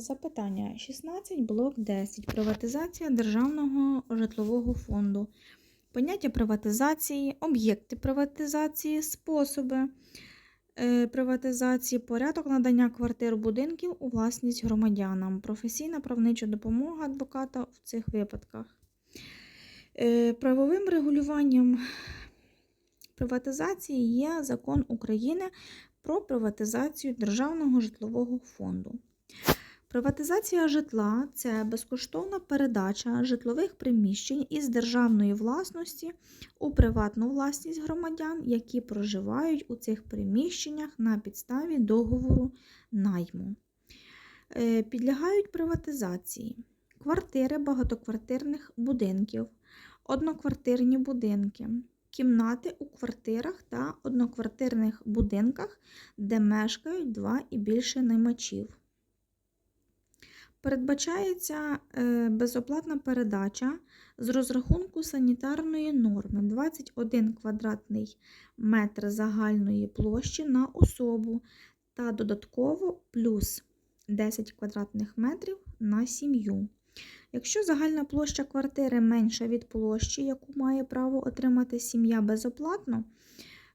Запитання 16, блок 10. Приватизація Державного житлового фонду. Поняття приватизації, об'єкти приватизації, способи е, приватизації, порядок надання квартир будинків у власність громадянам, професійна правнича допомога адвоката в цих випадках. Е, Правовим регулюванням приватизації є закон України про приватизацію Державного житлового фонду. Приватизація житла це безкоштовна передача житлових приміщень із державної власності у приватну власність громадян, які проживають у цих приміщеннях на підставі договору найму. Е, Підлягають приватизації квартири багатоквартирних будинків, одноквартирні будинки, кімнати у квартирах та одноквартирних будинках, де мешкають два і більше наймачів. Передбачається е, безоплатна передача з розрахунку санітарної норми 21 квадратний метр загальної площі на особу та додатково плюс 10 квадратних метрів на сім'ю. Якщо загальна площа квартири менша від площі, яку має право отримати сім'я безоплатно,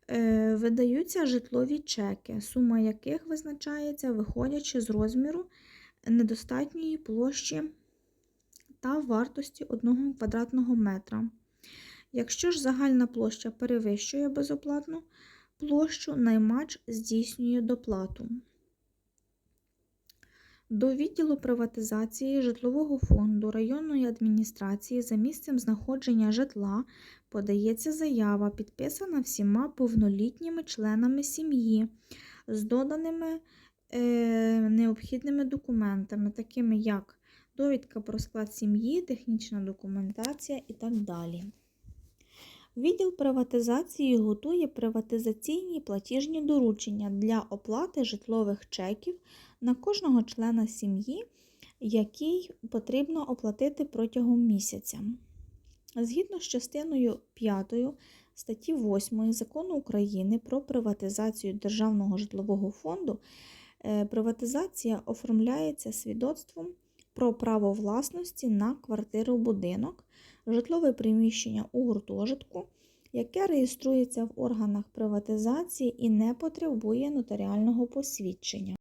е, видаються житлові чеки, сума яких визначається, виходячи з розміру недостатньої площі та вартості 1 квадратного метра. Якщо ж загальна площа перевищує безоплатну площу, наймач здійснює доплату. До відділу приватизації житлового фонду районної адміністрації за місцем знаходження житла подається заява, підписана всіма повнолітніми членами сім'ї з доданими необхідними документами, такими як довідка про склад сім'ї, технічна документація і так далі. Відділ приватизації готує приватизаційні платіжні доручення для оплати житлових чеків на кожного члена сім'ї, який потрібно оплатити протягом місяця. Згідно з частиною 5 статті 8 Закону України про приватизацію Державного житлового фонду, е, приватизація оформляється свідоцтвом про право власності на квартиру будинок, житлове приміщення у гуртожитку, яке реєструється в органах приватизації і не потребує нотаріального посвідчення.